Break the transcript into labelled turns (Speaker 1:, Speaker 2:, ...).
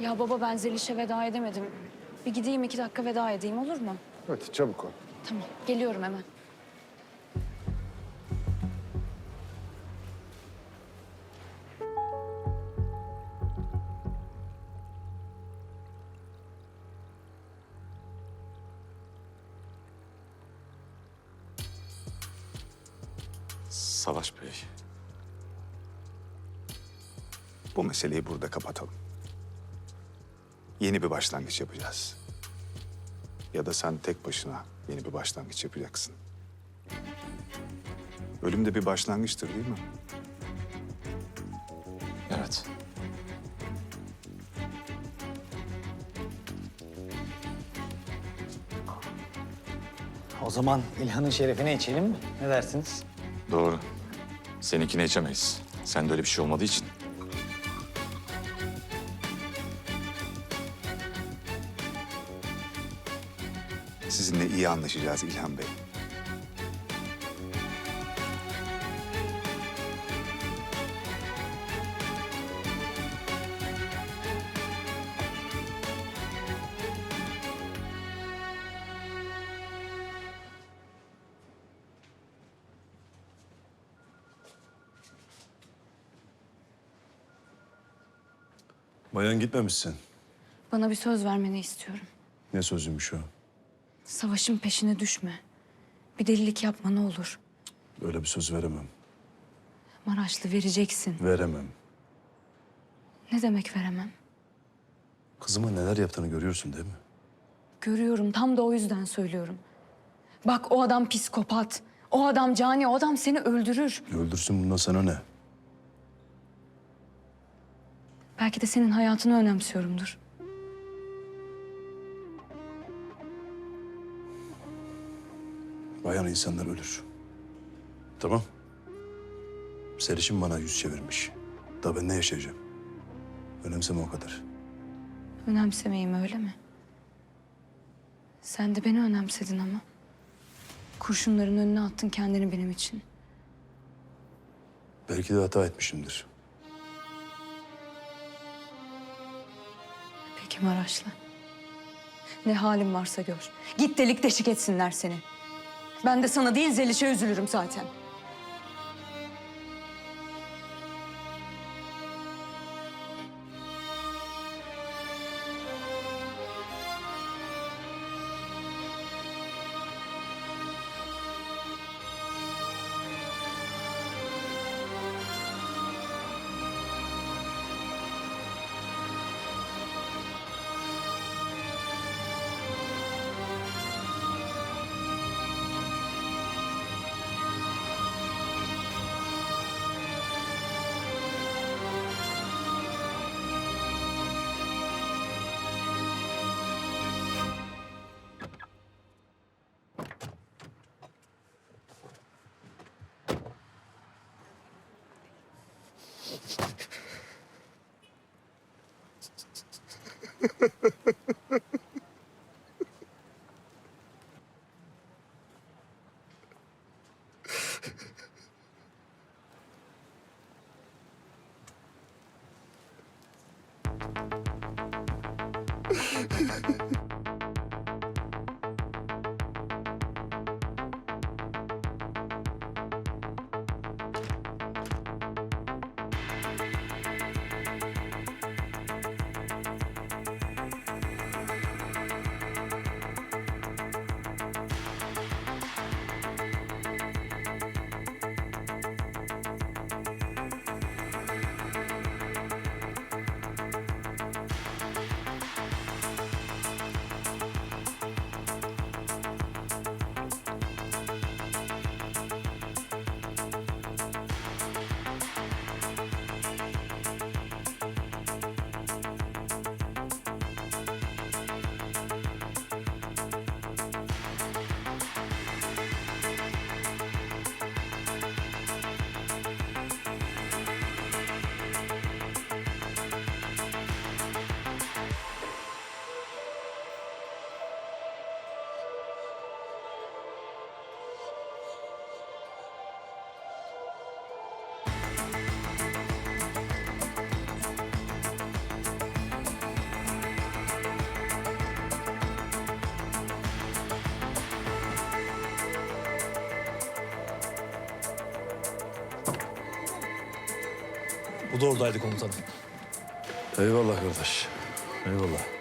Speaker 1: Ya baba ben Zeliş'e veda edemedim. Bir gideyim iki dakika veda edeyim olur mu?
Speaker 2: Hadi çabuk ol.
Speaker 1: Tamam geliyorum hemen.
Speaker 3: Savaş Bey.
Speaker 4: Bu meseleyi burada kapatalım. Yeni bir başlangıç yapacağız. Ya da sen tek başına yeni bir başlangıç yapacaksın. Ölüm de bir başlangıçtır değil mi?
Speaker 3: Evet.
Speaker 5: O zaman İlhan'ın şerefine içelim mi? Ne dersiniz?
Speaker 3: Doğru. Seninkine içemeyiz. Sende öyle bir şey olmadığı için.
Speaker 4: Sizinle iyi anlaşacağız İlhan Bey.
Speaker 6: Bayan gitmemişsin.
Speaker 1: Bana bir söz vermeni istiyorum.
Speaker 6: Ne sözüymüş o?
Speaker 1: Savaşın peşine düşme. Bir delilik yapma ne olur.
Speaker 6: Öyle bir söz veremem.
Speaker 1: Maraşlı vereceksin.
Speaker 6: Veremem.
Speaker 1: Ne demek veremem?
Speaker 6: Kızıma neler yaptığını görüyorsun değil mi?
Speaker 1: Görüyorum tam da o yüzden söylüyorum. Bak o adam psikopat. O adam cani, o adam seni öldürür.
Speaker 6: Öldürsün bundan sana ne?
Speaker 1: Belki de senin hayatını önemsiyorumdur.
Speaker 6: Bayan insanlar ölür. Tamam. Selişim bana yüz çevirmiş. Daha ben ne yaşayacağım? Önemseme o kadar.
Speaker 1: Önemsemeyim öyle mi? Sen de beni önemsedin ama. Kurşunların önüne attın kendini benim için.
Speaker 6: Belki de hata etmişimdir.
Speaker 1: Peki Maraşlı. Ne halin varsa gör. Git delik deşik etsinler seni. Ben de sana değil Zeliş'e üzülürüm zaten. Ha ha ha ha.
Speaker 2: Bu da oradaydı komutanım.
Speaker 6: Eyvallah kardeş. Eyvallah.